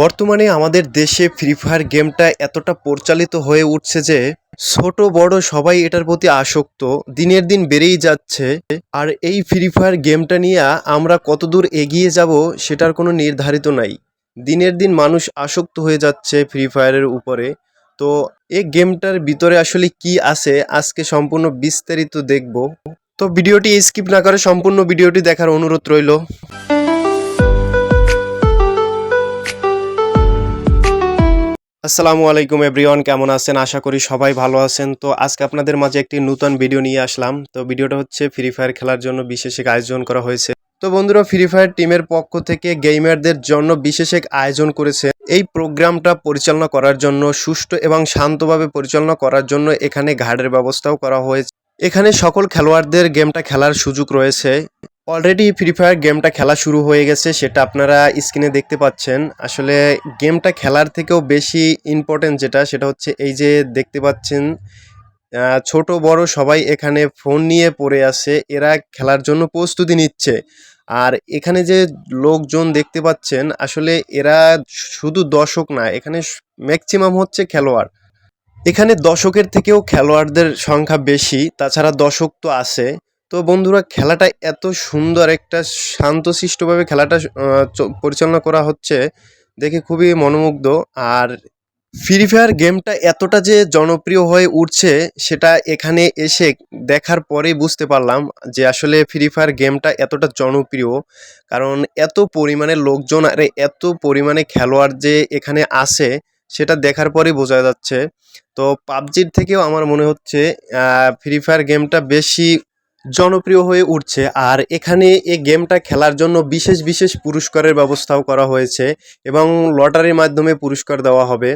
বর্তমানে আমাদের দেশে ফ্রি ফায়ার গেমটা এতটা পরিচালিত হয়ে উঠছে যে, ছোট, বড় সবাই এটার প্রতি আসক্ত। দিনের দিন বেড়েই যাচ্ছে। আর এই ফ্রি ফায়ার গেমটা নিয়ে আমরা কতদূর এগিয়ে যাব সেটার কোনো নির্ধারিত নাই। দিনের দিন মানুষ আসক্ত হয়ে যাচ্ছে ফ্রি ফায়ারের উপরে। তো এই গেমটার ভিতরে আসলে কি আছে, আজকে সম্পূর্ণ বিস্তারিত দেখব। তো ভিডিওটি স্কিপ না করে সম্পূর্ণ ভিডিওটি দেখার অনুরোধ রইল। আসসালামু আলাইকুম এভরিওয়ান, কেমন আছেন? আশা করি সবাই ভালো আছেন। তো আজকে আপনাদের মাঝে একটি নতুন ভিডিও নিয়ে আসলাম। তো ভিডিওটা হচ্ছে ফ্রি ফায়ার খেলার জন্য বিশেষ এক আয়োজন করা হয়েছে। তো বন্ধুরা ফ্রি ফায়ার টিমের পক্ষ থেকে গেমারদের জন্য বিশেষ এক আয়োজন করেছে। এই প্রোগ্রামটা পরিচালনা করার জন্য, সুষ্ঠু এবং শান্তভাবে পরিচালনা করার জন্য এখানে ঘাটের ব্যবস্থাও করা হয়েছে। এখানে সকল খেলোয়াড়দের গেমটা খেলার সুযোগ রয়েছে। অলরেডি ফ্রি ফায়ার গেমটা খেলা শুরু হয়ে গেছে, সেটা আপনারা স্ক্রিনে দেখতে পাচ্ছেন। আসলে গেমটা খেলার থেকেও বেশি ইম্পর্টেন্ট যেটা, সেটা হচ্ছে এই যে দেখতে পাচ্ছেন ছোট, বড় সবাই এখানে ফোন নিয়ে পড়ে আছে, এরা খেলার জন্য প্রস্তুতি নিচ্ছে। আর এখানে যে লোকজন দেখতে পাচ্ছেন, আসলে এরা শুধু দর্শক না, এখানে ম্যাক্সিমাম হচ্ছে খেলোয়াড়। এখানে দর্শকের থেকেও খেলোয়াড়দের সংখ্যা বেশি, তাছাড়া দর্শক তো আছে। তো বন্ধুরা, খেলাটা এত সুন্দর, একটা শান্তশিষ্টভাবে খেলাটা পরিচালনা করা হচ্ছে, দেখে খুবই মনোমুগ্ধ। আর ফ্রি ফায়ার গেমটা এতটা যে জনপ্রিয় হয়ে উঠছে, সেটা এখানে এসে দেখার পরেই বুঝতে পারলাম যে আসলে ফ্রি ফায়ার গেমটা এতটা জনপ্রিয়। কারণ এত পরিমাণে লোকজন, আর এত পরিমাণে খেলোয়াড় যে এখানে আসে, সেটা দেখার পরেই বোঝা যাচ্ছে। তো পাবজির থেকেও আমার মনে হচ্ছে ফ্রি ফায়ার গেমটা বেশি জনপ্রিয় হয়ে উঠছে। আর এখানে এই গেমটা খেলার জন্য বিশেষ বিশেষ পুরস্কারের ব্যবস্থাও করা হয়েছে এবং লটারির মাধ্যমে পুরস্কার দেওয়া হবে।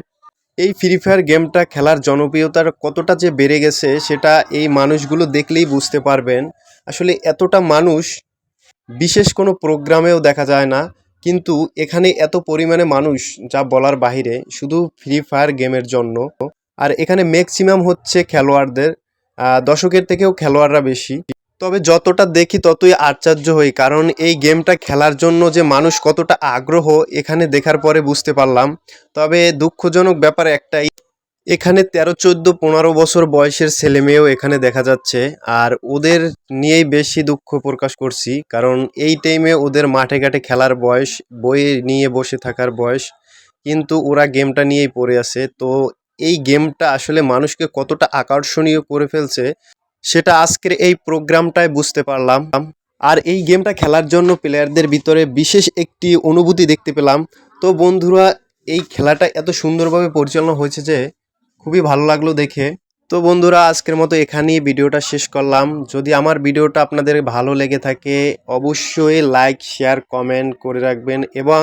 এই ফ্রি ফায়ার গেমটা খেলার জনপ্রিয়তার কতটা যে বেড়ে গেছে সেটা এই মানুষগুলো দেখলেই বুঝতে পারবেন। আসলে এতটা মানুষ বিশেষ কোনো প্রোগ্রামেও দেখা যায় না। কিন্তু এখানে এত পরিমাণে মানুষ যা বলার বাহিরে শুধু ফ্রি ফায়ার গেমের জন্য। আর এখানে ম্যাক্সিমাম হচ্ছে খেলোয়াড়দের। আহ, দর্শকের থেকেও খেলোয়াড়রা বেশি। তবে যতটা দেখি ততই আশ্চর্য হই, কারণ এই গেমটা খেলার জন্য যে মানুষ কতটা আগ্রহ, এখানে দেখার পরে বুঝতে পারলাম। তবে দুঃখজনক ব্যাপার একটাই, এখানে তেরো, চোদ্দ, পনেরো বছর বয়সের ছেলে মেয়েও এখানে দেখা যাচ্ছে, আর ওদের নিয়েই বেশি দুঃখ প্রকাশ করছি, কারণ এই টাইমে ওদের মাঠে ঘাটে খেলার বয়স, বই নিয়ে বসে থাকার বয়স, কিন্তু ওরা গেমটা নিয়েই পড়ে আছে। তো এই গেমটা আসলে মানুষকে কতটা আকর্ষণীয় করে ফেলছে সেটা আজকের এই প্রোগ্রামটায় বুঝতে পারলাম। আর এই গেমটা খেলার জন্য প্লেয়ারদের ভিতরে বিশেষ একটি অনুভূতি দেখতে পেলাম। তো বন্ধুরা, এই খেলাটা এত সুন্দরভাবে পরিচালনা হয়েছে যে খুবই ভালো লাগল দেখে। তো বন্ধুরা, আজকের মতো এখানেই ভিডিওটা শেষ করলাম। যদি আমার ভিডিওটা আপনাদের ভালো লেগে থাকে, অবশ্যই লাইক শেয়ার কমেন্ট করে রাখবেন এবং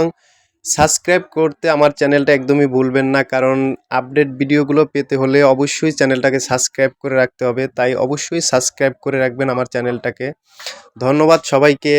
সাবস্ক্রাইব করতে আমার চ্যানেলটা একদমই ভুলবেন না, কারণ আপডেট ভিডিওগুলো পেতে হলে অবশ্যই চ্যানেলটাকে সাবস্ক্রাইব করে রাখতে হবে। তাই অবশ্যই সাবস্ক্রাইব করে রাখবেন আমার চ্যানেলটাকে। ধন্যবাদ সবাইকে।